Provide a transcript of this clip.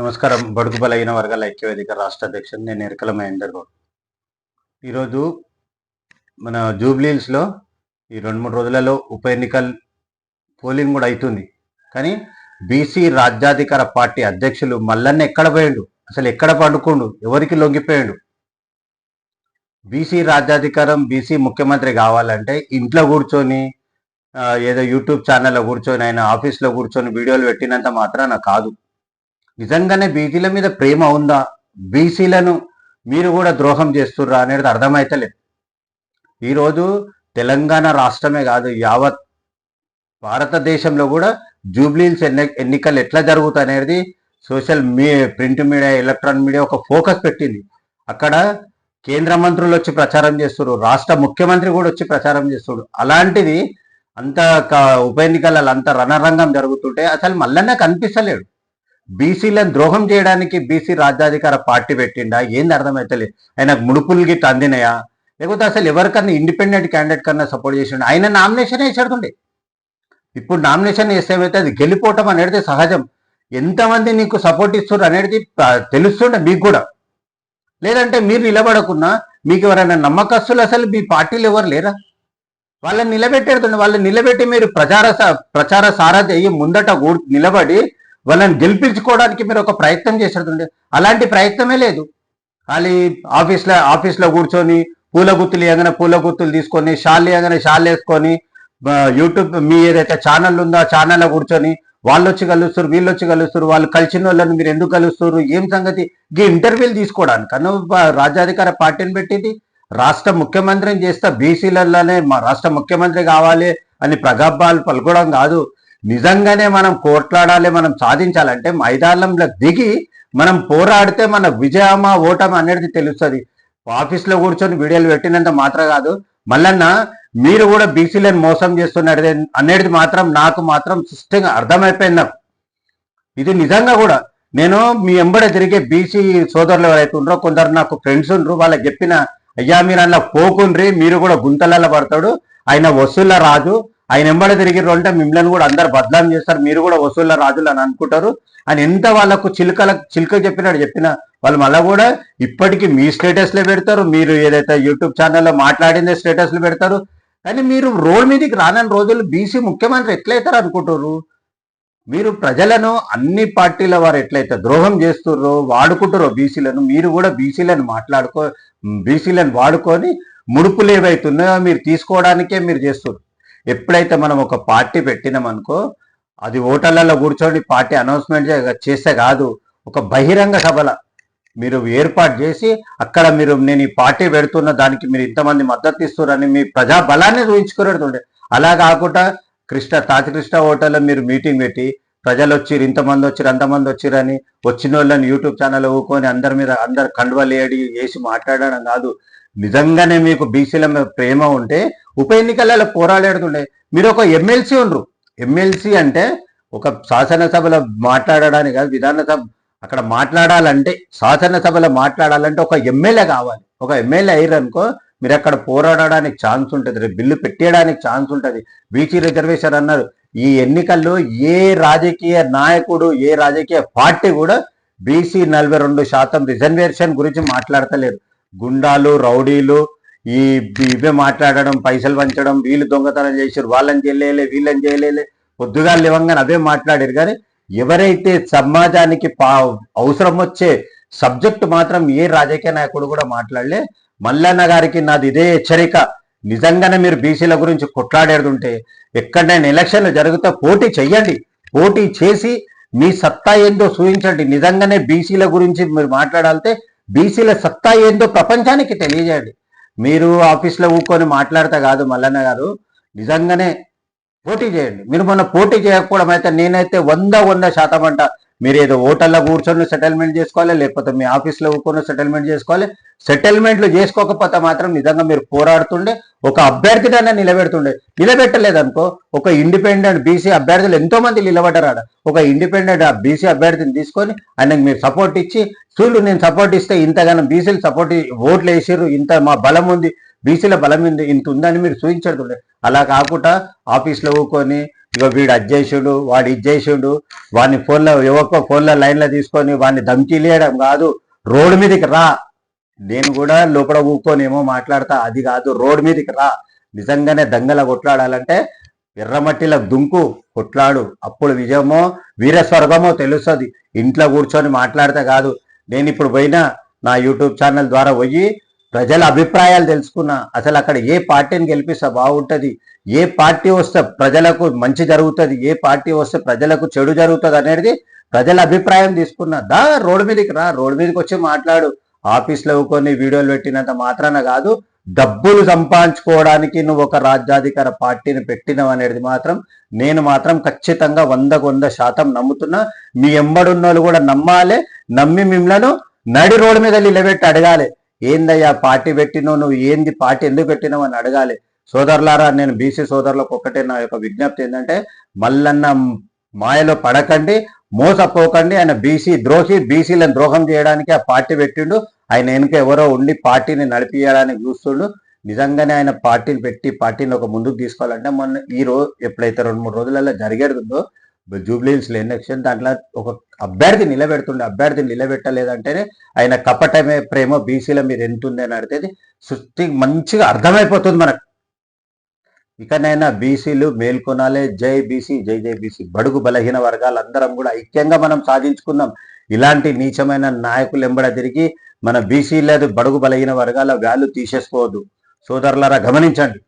నమస్కారం. బడుగు బలైన వర్గాల ఐక్యవేదిక రాష్ట్ర అధ్యక్షుడు నేను ఎరకల మహేందర్ గౌడ్. ఈరోజు మన జూబ్లీహిల్స్లో ఈ రెండు మూడు రోజులలో ఉప ఎన్నికల పోలింగ్ కూడా అవుతుంది కానీ బీసీ రాజ్యాధికార పార్టీ అధ్యక్షులు మల్లన్న ఎక్కడ పోయాడు? అసలు ఎక్కడ పండుకోండు? ఎవరికి లొంగిపోయాడు? బీసీ రాజ్యాధికారం బీసీ ముఖ్యమంత్రి కావాలంటే ఇంట్లో కూర్చొని ఏదో యూట్యూబ్ ఛానల్లో కూర్చొని ఆయన ఆఫీస్లో కూర్చొని వీడియోలు పెట్టినంత మాత్రాన కాదు. నిజంగానే బీసీల మీద ప్రేమ ఉందా? బీసీలను మీరు కూడా ద్రోహం చేస్తుర్రా అనేది అర్థమైతలేదు. ఈరోజు తెలంగాణ రాష్ట్రమే కాదు యావత్ భారతదేశంలో కూడా జూబ్లీల్స్ ఎన్ని ఎన్నికలు ఎట్లా జరుగుతాయి అనేది సోషల్ మీ ప్రింట్ మీడియా ఎలక్ట్రానిక్ మీడియా ఒక ఫోకస్ పెట్టింది. అక్కడ కేంద్ర మంత్రులు వచ్చి ప్రచారం చేస్తున్నారు రాష్ట్ర ముఖ్యమంత్రి కూడా వచ్చి ప్రచారం చేస్తున్నారు అలాంటిది అంత క- ఉప ఎన్నికలలో అంత రణరంగం జరుగుతుంటే అసలు మళ్ళనే కనిపిస్తలేడు. బీసీలను ద్రోహం చేయడానికి బీసీ రాజ్యాధికార పార్టీ పెట్టిండా? ఏంది అర్థమైతలేదు ఆయనకు ముడుపులు గిట్ట అందినాయా? లేకపోతే అసలు ఎవరికన్నా ఇండిపెండెంట్ క్యాండిడేట్ కన్నా సపోర్ట్ చేసిండు? ఆయన నామినేషన్ వేసాడుతుండే ఇప్పుడు నామినేషన్ వేసేమైతే అది గెలిపోవటం అనేది సహజం. ఎంతమంది నీకు సపోర్ట్ ఇస్తున్నారు అనేది తెలుస్తుండే మీకు కూడా. లేదంటే మీరు నిలబడకున్నా మీకు ఎవరైనా నమ్మకస్తులు అసలు మీ పార్టీలు ఎవరు లేరా? వాళ్ళని నిలబెట్టేడుతుండే. వాళ్ళని నిలబెట్టి మీరు ప్రచార ప్రచార సారథి అయ్యి ముందట నిలబడి వాళ్ళని గెలిపించుకోవడానికి మీరు ఒక ప్రయత్నం చేసేటుండే అలాంటి ప్రయత్నమే లేదు. ఖాళీ ఆఫీస్లో ఆఫీస్లో కూర్చొని పూల గుత్తులు ఏదైనా పూల గుత్తులు తీసుకొని షాల్ ఏదైనా షాల్ వేసుకొని యూట్యూబ్ మీ ఏదైతే ఛానల్ ఉందో ఆ ఛానల్లో కూర్చొని వాళ్ళు వచ్చి కలుస్తారు వీళ్ళు వచ్చి కలుస్తారు వాళ్ళు కలిసిన వాళ్ళని మీరు ఎందుకు కలుస్తారు ఏం సంగతి? ఈ ఇంటర్వ్యూలు తీసుకోవడానికి. కన్నా రాజ్యాధికార పార్టీని పెట్టింది. రాష్ట్ర ముఖ్యమంత్రిని చేస్తే బీసీలలోనే మా రాష్ట్ర ముఖ్యమంత్రి కావాలి అని ప్రగల్భాలు పలుకోవడం కాదు. నిజంగానే మనం కోట్లాడాలి మనం సాధించాలంటే మైదానంలో దిగి మనం పోరాడితే మన విజయమా ఓటమి అనేది తెలుస్తుంది. ఆఫీస్లో కూర్చొని వీడియోలు పెట్టినంత మాత్రం కాదు. మల్లన్న మీరు కూడా బీసీలను మోసం చేస్తున్నారు అనేది మాత్రం నాకు మాత్రం స్పష్టంగా అర్థమైపోయింది నాకు. ఇది నిజంగా కూడా. నేను మీ ఎంబడ తిరిగే బీసీ సోదరులు ఎవరైతే ఉన్నారో కొందరు నాకు ఫ్రెండ్స్ ఉండరు వాళ్ళకి చెప్పిన అయ్యా మీరు అందులో పోకుండ్రి మీరు కూడా గుంతలలో పడతాడు ఆయన వసూళ్ళ రాజు ఆయన ఎంబడ తిరిగిర్రు అంటే మిమ్మల్ని కూడా అందరు బద్నాం చేస్తారు. మీరు కూడా వసూళ్ళ రాజులు అని అనుకుంటారు. అని ఎంత వాళ్ళకు చిలుకల చిలుక చెప్పినాడు చెప్పిన వాళ్ళు మళ్ళీ కూడా ఇప్పటికీ మీ స్టేటస్లో పెడతారు. మీరు ఏదైతే యూట్యూబ్ ఛానల్లో మాట్లాడిందే స్టేటస్లు పెడతారు. కానీ మీరు రోడ్ మీదకి రానని రోజులు బీసీ ముఖ్యమంత్రి ఎట్లయితారు అనుకుంటారు? మీరు ప్రజలను అన్ని పార్టీల వారు ఎట్లయితే ద్రోహం చేస్తుర్రో వాడుకుంటారో బీసీలను మీరు కూడా బీసీలను మాట్లాడుకో బీసీలను వాడుకొని ముడుపులు ఏవైతున్నాయో మీరు తీసుకోవడానికే మీరు చేస్తున్నారు ఎప్పుడైతే మనం ఒక పార్టీ పెట్టినామనుకో అది ఓటర్లలో కూర్చొని పార్టీ అనౌన్స్మెంట్ చేస్తే కాదు ఒక బహిరంగ సభల మీరు ఏర్పాటు చేసి అక్కడ మీరు నేను ఈ పార్టీ పెడుతున్న దానికి మీరు ఇంతమంది మద్దతు ఇస్తున్నారని మీ ప్రజా బలాన్ని చూపించుకునేటుండే అలా కాకుండా కృష్ణ తాతి హోటల్లో మీరు మీటింగ్ పెట్టి ప్రజలు వచ్చిర్రు ఇంతమంది వచ్చిరు అంతమంది వచ్చిరని వచ్చిన వాళ్ళని యూట్యూబ్ ఛానల్ ఊకొని అందరి మీద అందరు కండువలు ఏడి వేసి మాట్లాడడం కాదు నిజంగానే మీకు బీసీల మీద ప్రేమ ఉంటే ఉప ఎన్నికలలో పోరాడేడుతుండే మీరు ఒక ఎమ్మెల్సీ ఉండరు. ఎమ్మెల్సీ అంటే ఒక శాసనసభలో మాట్లాడడానికి కాదు విధానసభ అక్కడ మాట్లాడాలంటే శాసనసభలో మాట్లాడాలంటే ఒక ఎమ్మెల్యే కావాలి. ఒక ఎమ్మెల్యే అయ్యారనుకో మీరు అక్కడ పోరాడడానికి ఛాన్స్ ఉంటుంది. రేపు బిల్లు పెట్టేయడానికి ఛాన్స్ ఉంటుంది. బీసీ రిజర్వేషన్ అన్నారు. ఈ ఎన్నికల్లో ఏ రాజకీయ నాయకుడు ఏ రాజకీయ పార్టీ కూడా బీసీ నలభై రెండు శాతం రిజర్వేషన్ గురించి మాట్లాడతలేరు. గుండాలు రౌడీలు ఈ ఇవే మాట్లాడడం పైసలు పంచడం వీళ్ళు దొంగతనం చేశారు వాళ్ళని చేయలేలే వీళ్ళని చేయలేలే పొద్దుగా లేవంగానే అవే మాట్లాడారు కానీ ఎవరైతే సమాజానికి పా అవసరం వచ్చే సబ్జెక్ట్ మాత్రం ఏ రాజకీయ నాయకుడు కూడా మాట్లాడలే. మల్లన్న గారికి నాది ఇదే హెచ్చరిక. నిజంగానే మీరు బీసీల గురించి కొట్లాడేడుంటే ఎక్కడైనా ఎలక్షన్లు జరిగితే పోటీ చెయ్యండి. పోటీ చేసి మీ సత్తా ఏందో చూపించండి నిజంగానే బీసీల గురించి మీరు మాట్లాడాలితే బీసీల సత్తా ఏందో ప్రపంచానికి తెలియజేయండి. మీరు ఆఫీస్లో ఊకొని మాట్లాడతా కాదు మల్లన్న గారు నిజంగానే పోటీ చేయండి. మీరు మొన్న పోటీ చేయకపోవడం అయితే నేనైతే వంద వంద శాతం అంట మీరు ఏదో ఓటర్లో కూర్చొని సెటిల్మెంట్ చేసుకోవాలి లేకపోతే మీ ఆఫీస్లో కూర్చొని సెటిల్మెంట్ చేసుకోవాలి. సెటిల్మెంట్లు చేసుకోకపోతే మాత్రం నిజంగా మీరు పోరాడుతుండే ఒక అభ్యర్థినైనా నిలబెడుతుండే. నిలబెట్టలేదనుకో ఒక ఇండిపెండెంట్ బీసీ అభ్యర్థులు ఎంతో మంది నిలబడ్డారు ఒక ఇండిపెండెంట్ బీసీ అభ్యర్థిని తీసుకొని ఆయనకు మీరు సపోర్ట్ ఇచ్చి చూడు నేను సపోర్ట్ ఇస్తే ఇంతగానో బీసీలు సపోర్ట్ ఓట్లు వేసారు ఇంత మా బలం ఉంది బీసీల బలం ఉంది ఇంత ఉందని మీరు చూపించడుతుండే అలా కాకుండా ఆఫీస్లో ఊకొని ఇక వీడు అది చేసిండు వాడు ఇది చేసిండు వాడిని ఫోన్లో యువక ఫోన్లో లైన్లో తీసుకొని వాడిని ధమ్కిలేయడం కాదు రోడ్డు మీదకి రా. నేను కూడా లోపల ఊక్కోనేమో మాట్లాడతా అది కాదు రోడ్డు మీదకి రా. నిజంగానే దంగల కొట్లాడాలంటే ఎర్రమట్టిలో దుంకు కొట్లాడు. అప్పుడు విజయమో వీరస్వర్గమో తెలుస్తుంది. ఇంట్లో కూర్చొని మాట్లాడితే కాదు. నేను ఇప్పుడు పోయినా నా యూట్యూబ్ ఛానల్ ద్వారా పోయి ప్రజల అభిప్రాయాలు తెలుసుకున్నా అసలు అక్కడ ఏ పార్టీని గెలిపిస్తే బాగుంటది ఏ పార్టీ వస్తే ప్రజలకు మంచి జరుగుతుంది ఏ పార్టీ వస్తే ప్రజలకు చెడు జరుగుతుంది అనేది ప్రజల అభిప్రాయం తీసుకున్నా. దా రోడ్డు మీదకి రా రోడ్డు మీదకి వచ్చి మాట్లాడు. ఆఫీస్లో కొన్ని వీడియోలు పెట్టినంత మాత్రాన కాదు డబ్బులు సంపాదించుకోవడానికి నువ్వు ఒక రాజ్యాధికార పార్టీని పెట్టినవు అనేది మాత్రం నేను మాత్రం ఖచ్చితంగా వందకు వంద శాతం నమ్ముతున్నా. మీ ఎంబడున్నోళ్ళు కూడా నమ్మాలి నమ్మి మిమ్మలను నడి రోడ్డు మీద నిలబెట్టి అడగాలి. ఏందయ్యా పార్టీ పెట్టినో నువ్వు ఏంది పార్టీ ఎందుకు పెట్టినావు అని అడగాలి. సోదరులారా నేను బీసీ సోదరులకు ఒక్కటే నా యొక్క విజ్ఞప్తి ఏంటంటే మల్లన్న మాయలో పడకండి మోసపోకండి. ఆయన బీసీ ద్రోహి బీసీలను ద్రోహం చేయడానికి ఆ పార్టీ పెట్టిండు. ఆయన వెనుక ఎవరో ఉండి పార్టీని నడిపియడానికి చూస్తుండు. నిజంగానే ఆయన పార్టీని పెట్టి పార్టీని ఒక ముందుకు తీసుకోవాలంటే మొన్న ఈ రోజు ఎప్పుడైతే రెండు మూడు రోజులలో జరిగేడుందో జూబ్లీహిల్స్ ఎలక్షన్ దాంట్లో ఒక అభ్యర్థి నిలబెడుతుండే అభ్యర్థి నిలబెట్టలేదంటేనే ఆయన కపటమే ప్రేమ బీసీల మీద ఎంత ఉంది అని అడితే సృష్టి మంచిగా అర్థమైపోతుంది మనకు. ఇకనైనా బీసీలు మేల్కొనాలే జై బీసీ జై జై బీసీ బడుగు బలహీన వర్గాలందరం కూడా ఐక్యంగా మనం సాధించుకుందాం. ఇలాంటి నీచమైన నాయకులు ఎంబడ తిరిగి మన బీసీ లేదు బడుగు బలహీన వర్గాల వ్యాలు తీసేసుకోవద్దు. సోదరులారా గమనించండి.